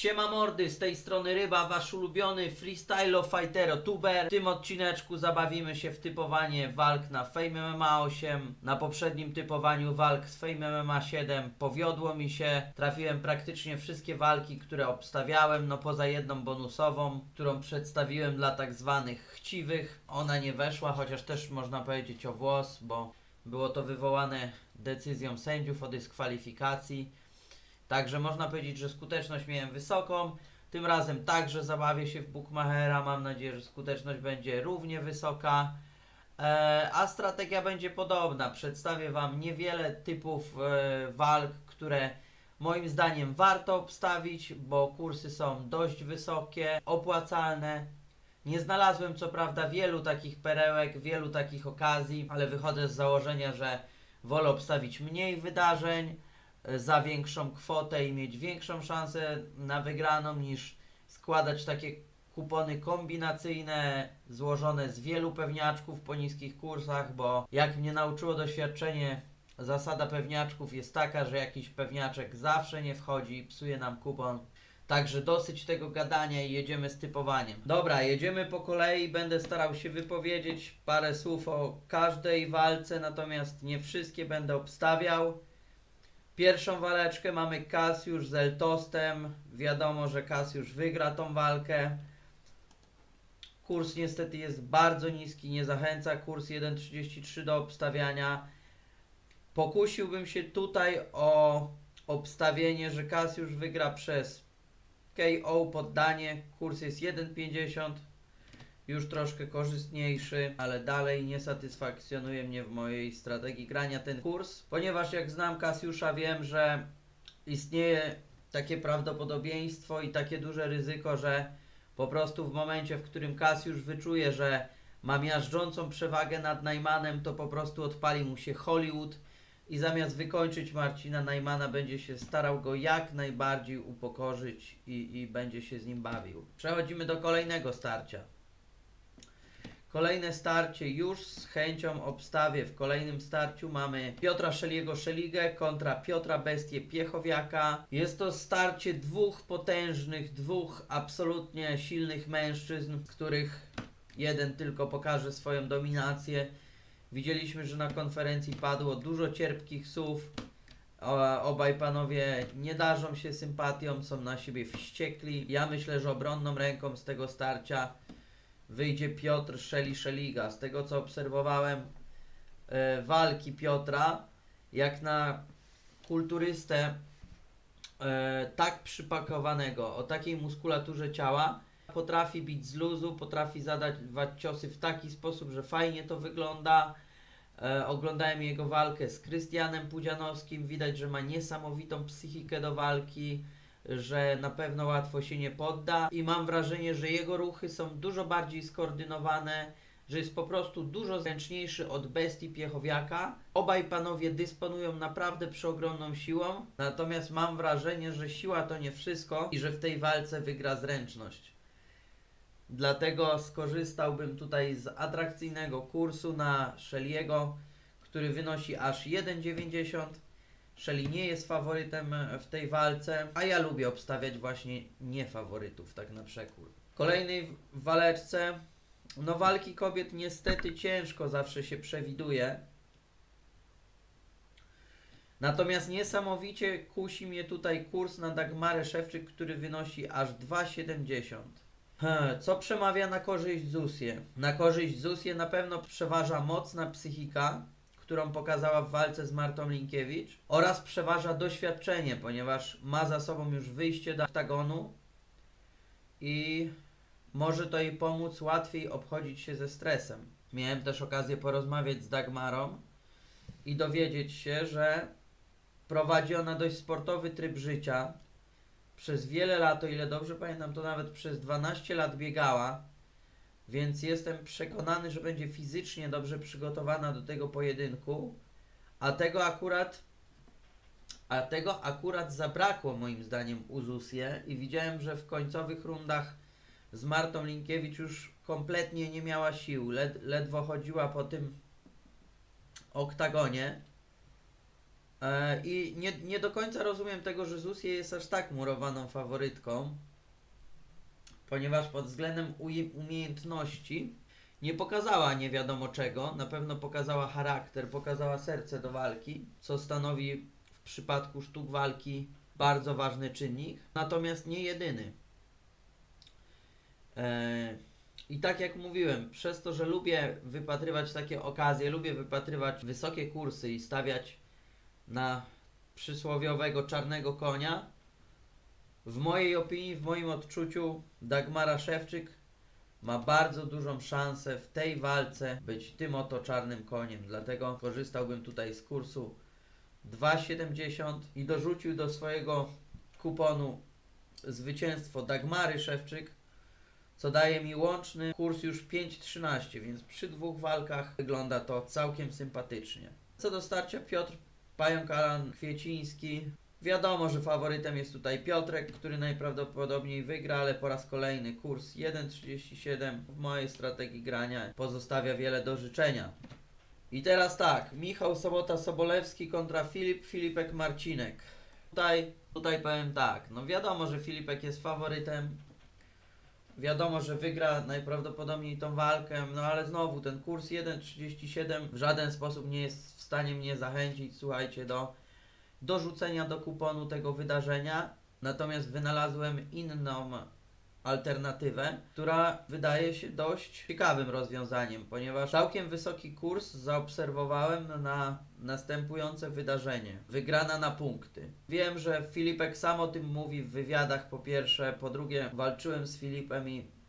Siema mordy, z tej strony Ryba, wasz ulubiony freestyle fightero tuber. W tym odcineczku zabawimy się w typowanie walk na Fame MMA 8. Na poprzednim typowaniu walk z Fame MMA 7 powiodło mi się. Trafiłem praktycznie wszystkie walki, które obstawiałem, no poza jedną bonusową, którą przedstawiłem dla tak zwanych chciwych. Ona nie weszła, chociaż też można powiedzieć o włos, bo było to wywołane decyzją sędziów o dyskwalifikacji. Także można powiedzieć, że skuteczność miałem wysoką. Tym razem także zabawię się w Bookmachera. Mam nadzieję, że skuteczność będzie równie wysoka. E, a strategia będzie podobna. Przedstawię Wam niewiele typów e, walk, które moim zdaniem warto obstawić, bo kursy są dość wysokie, opłacalne. Nie znalazłem co prawda wielu takich perełek, wielu takich okazji, ale wychodzę z założenia, że wolę obstawić mniej wydarzeń za większą kwotę i mieć większą szansę na wygraną niż składać takie kupony kombinacyjne złożone z wielu pewniaczków po niskich kursach, bo jak mnie nauczyło doświadczenie, zasada pewniaczków jest taka, że jakiś pewniaczek zawsze nie wchodzi i psuje nam kupon. Także dosyć tego gadania i jedziemy z typowaniem. Dobra, jedziemy po kolei. Będę starał się wypowiedzieć parę słów o każdej walce, natomiast nie wszystkie będę obstawiał. Pierwszą waleczkę mamy Kasiusz z Eltostem. Wiadomo, że Kasiusz wygra tą walkę. Kurs niestety jest bardzo niski, nie zachęca. Kurs 1,33 do obstawiania. Pokusiłbym się tutaj o obstawienie, że Kasiusz wygra przez KO poddanie. Kurs jest 1,50. Już troszkę korzystniejszy, ale dalej nie satysfakcjonuje mnie w mojej strategii grania ten kurs, ponieważ jak znam Kasiusza, wiem, że istnieje takie prawdopodobieństwo i takie duże ryzyko, że po prostu w momencie, w którym Kasiusz wyczuje, że ma miażdżącą przewagę nad Najmanem, to po prostu odpali mu się Hollywood i zamiast wykończyć Marcina Najmana, będzie się starał go jak najbardziej upokorzyć i, i będzie się z nim bawił. Przechodzimy do kolejnego starcia. Kolejne starcie już z chęcią obstawię. W kolejnym starciu mamy Piotra Szeliego Szeligę kontra Piotra Bestię Piechowiaka. Jest to starcie dwóch potężnych, dwóch absolutnie silnych mężczyzn, których jeden tylko pokaże swoją dominację. Widzieliśmy, że na konferencji padło dużo cierpkich słów. Obaj panowie nie darzą się sympatią, są na siebie wściekli. Ja myślę, że obronną ręką z tego starcia wyjdzie Piotr Szeli Szeliga. Z tego co obserwowałem e, walki Piotra, jak na kulturystę e, tak przypakowanego, o takiej muskulaturze ciała, potrafi bić z luzu, potrafi zadawać ciosy w taki sposób, że fajnie to wygląda. E, oglądałem jego walkę z Krystianem Pudzianowskim. Widać, że ma niesamowitą psychikę do walki, że na pewno łatwo się nie podda. I mam wrażenie, że jego ruchy są dużo bardziej skoordynowane, że jest po prostu dużo zręczniejszy od bestii Piechowiaka. Obaj panowie dysponują naprawdę przeogromną siłą, natomiast mam wrażenie, że siła to nie wszystko i że w tej walce wygra zręczność. Dlatego skorzystałbym tutaj z atrakcyjnego kursu na Shelley'ego, który wynosi aż 1,90. Shelley nie jest faworytem w tej walce, a ja lubię obstawiać właśnie niefaworytów, tak na przekór. Kolejnej waleczce, no walki kobiet niestety ciężko zawsze się przewiduje. Natomiast niesamowicie kusi mnie tutaj kurs na Dagmarę Szewczyk, który wynosi aż 2,70. Hmm, Co przemawia na korzyść Zusie? Na korzyść Zusie na pewno przeważa mocna psychika, którą pokazała w walce z Martą Linkiewicz oraz przeważa doświadczenie, ponieważ ma za sobą już wyjście do oktagonu i może to jej pomóc łatwiej obchodzić się ze stresem. Miałem też okazję porozmawiać z Dagmarą i dowiedzieć się, że prowadzi ona dość sportowy tryb życia, przez wiele lat, o ile dobrze pamiętam, to nawet przez 12 lat biegała, więc jestem przekonany, że będzie fizycznie dobrze przygotowana do tego pojedynku, a tego akurat a tego akurat zabrakło moim zdaniem u Zusie. I widziałem, że w końcowych rundach z Martą Linkiewicz już kompletnie nie miała sił, led, ledwo chodziła po tym oktagonie. E, I nie, nie do końca rozumiem tego, że Zusie jest aż tak murowaną faworytką, ponieważ pod względem umiejętności nie pokazała nie wiadomo czego, na pewno pokazała charakter, pokazała serce do walki, co stanowi w przypadku sztuk walki bardzo ważny czynnik, natomiast nie jedyny. E, I tak jak mówiłem, przez to, że lubię wypatrywać takie okazje, lubię wypatrywać wysokie kursy i stawiać na przysłowiowego czarnego konia, w mojej opinii, w moim odczuciu, Dagmara Szewczyk ma bardzo dużą szansę w tej walce być tym oto czarnym koniem. Dlatego korzystałbym tutaj z kursu 2,70 i dorzucił do swojego kuponu zwycięstwo Dagmary Szewczyk, co daje mi łączny kurs już 5,13, więc przy dwóch walkach wygląda to całkiem sympatycznie. Co do starcia Piotr Pająk Alan Kwieciński. Wiadomo, że faworytem jest tutaj Piotrek, który najprawdopodobniej wygra, ale po raz kolejny kurs 1,37 w mojej strategii grania pozostawia wiele do życzenia. I teraz tak, Michał Sobota Sobolewski kontra Filip Filipek Marcinek. Tutaj, tutaj powiem tak, no wiadomo, że Filipek jest faworytem. Wiadomo, że wygra najprawdopodobniej tą walkę, no ale znowu ten kurs 1,37 w żaden sposób nie jest w stanie mnie zachęcić, słuchajcie, do dorzucenia do kuponu tego wydarzenia. Natomiast wynalazłem inną alternatywę, która wydaje się dość ciekawym rozwiązaniem, ponieważ całkiem wysoki kurs zaobserwowałem na następujące wydarzenie. Wygrana na punkty. Wiem, że Filipek sam o tym mówi w wywiadach po pierwsze, po drugie walczyłem z Filipem i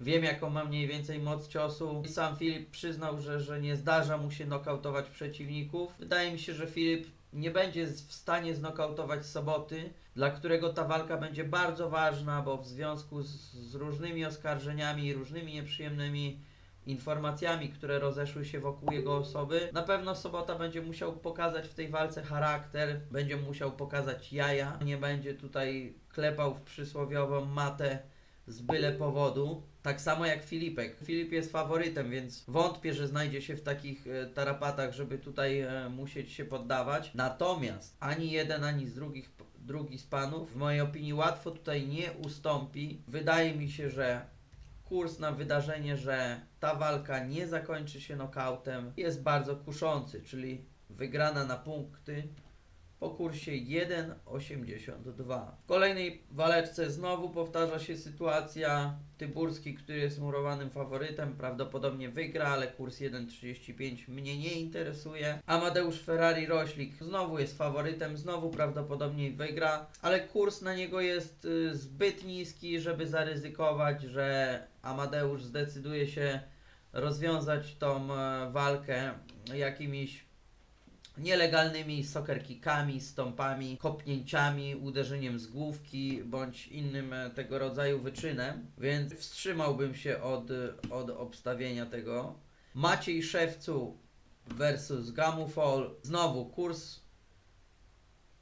Wiem, jaką ma mniej więcej moc ciosu. I sam Filip przyznał, że, że nie zdarza mu się nokautować przeciwników. Wydaje mi się, że Filip nie będzie w stanie znokautować Soboty, dla którego ta walka będzie bardzo ważna, bo w związku z, z różnymi oskarżeniami i różnymi nieprzyjemnymi informacjami, które rozeszły się wokół jego osoby, na pewno Sobota będzie musiał pokazać w tej walce charakter, będzie musiał pokazać jaja, nie będzie tutaj klepał w przysłowiową matę z byle powodu. Tak samo jak Filipek. Filip jest faworytem, więc wątpię, że znajdzie się w takich e, tarapatach, żeby tutaj e, musieć się poddawać. Natomiast ani jeden, ani z drugich, drugi z panów, w mojej opinii, łatwo tutaj nie ustąpi. Wydaje mi się, że kurs na wydarzenie, że ta walka nie zakończy się nokautem, jest bardzo kuszący, czyli wygrana na punkty po kursie 1,82. W kolejnej waleczce znowu powtarza się sytuacja. Tyburski, który jest murowanym faworytem, prawdopodobnie wygra, ale kurs 1,35 mnie nie interesuje. Amadeusz Ferrari Roślik znowu jest faworytem, znowu prawdopodobnie wygra, ale kurs na niego jest y, zbyt niski, żeby zaryzykować, że Amadeusz zdecyduje się rozwiązać tą e, walkę jakimiś nielegalnymi soccer kickami, stąpami, kopnięciami, uderzeniem z główki bądź innym e, tego rodzaju wyczynem, więc wstrzymałbym się od, e, od obstawienia tego. Maciej Szewcu versus Gamu Fall. Znowu kurs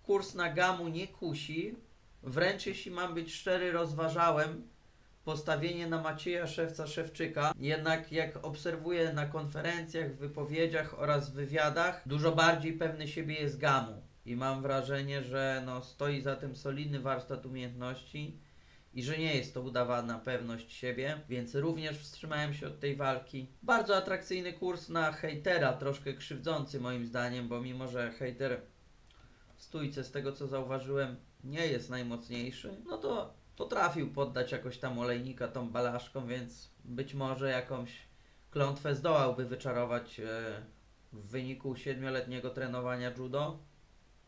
kurs na Gamu nie kusi. Wręcz jeśli mam być szczery, rozważałem postawienie na Macieja Szewca Szewczyka. Jednak jak obserwuję na konferencjach, wypowiedziach oraz wywiadach, dużo bardziej pewny siebie jest Gamu. I mam wrażenie, że no, stoi za tym solidny warsztat umiejętności i że nie jest to udawana pewność siebie, więc również wstrzymałem się od tej walki. Bardzo atrakcyjny kurs na hejtera, troszkę krzywdzący moim zdaniem, bo mimo, że hejter w stójce, z tego co zauważyłem, nie jest najmocniejszy, no to potrafił poddać jakoś tam olejnika tą balaszką, więc być może jakąś klątwę zdołałby wyczarować e, w wyniku siedmioletniego trenowania judo.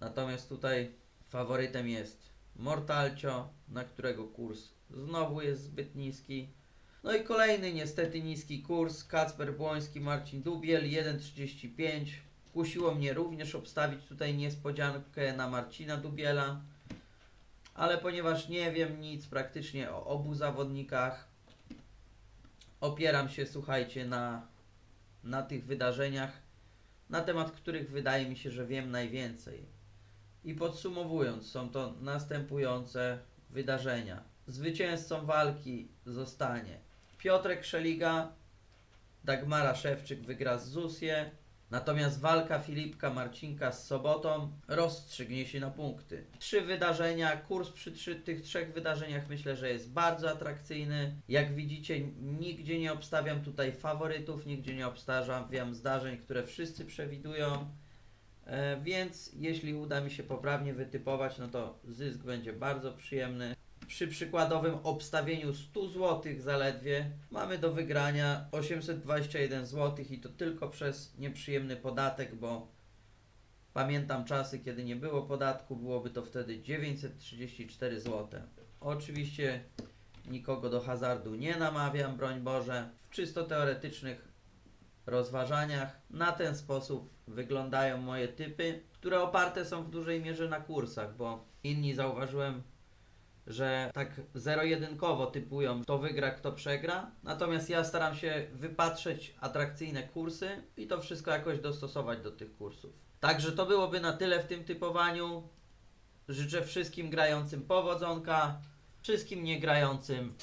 Natomiast tutaj faworytem jest Mortalcio, na którego kurs znowu jest zbyt niski. No i kolejny niestety niski kurs, Kacper Błoński, Marcin Dubiel, 1,35. Kusiło mnie również obstawić tutaj niespodziankę na Marcina Dubiela, ale ponieważ nie wiem nic praktycznie o obu zawodnikach, opieram się, słuchajcie, na, na tych wydarzeniach, na temat których wydaje mi się, że wiem najwięcej. I podsumowując, są to następujące wydarzenia. Zwycięzcą walki zostanie Piotrek Szeliga, Dagmara Szewczyk wygra z Zusję, Natomiast walka Filipka Marcinka z sobotą rozstrzygnie się na punkty. Trzy wydarzenia, kurs przy trzy, tych trzech wydarzeniach myślę, że jest bardzo atrakcyjny. Jak widzicie, nigdzie nie obstawiam tutaj faworytów, nigdzie nie obstawiam zdarzeń, które wszyscy przewidują. E, więc jeśli uda mi się poprawnie wytypować, no to zysk będzie bardzo przyjemny. Przy przykładowym obstawieniu 100 zł zaledwie mamy do wygrania 821 zł i to tylko przez nieprzyjemny podatek, bo pamiętam czasy, kiedy nie było podatku, byłoby to wtedy 934 zł. Oczywiście nikogo do hazardu nie namawiam, broń Boże. W czysto teoretycznych rozważaniach na ten sposób wyglądają moje typy, które oparte są w dużej mierze na kursach, bo inni zauważyłem że tak zero-jedynkowo typują, kto wygra, kto przegra. Natomiast ja staram się wypatrzeć atrakcyjne kursy i to wszystko jakoś dostosować do tych kursów. Także to byłoby na tyle w tym typowaniu. Życzę wszystkim grającym powodzonka, wszystkim niegrającym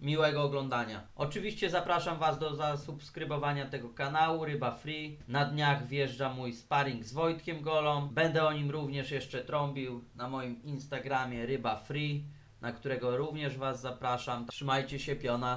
miłego oglądania. Oczywiście zapraszam Was do zasubskrybowania tego kanału Ryba Free. Na dniach wjeżdża mój sparring z Wojtkiem Golą. Będę o nim również jeszcze trąbił na moim Instagramie Ryba Free, na którego również Was zapraszam. Trzymajcie się piona.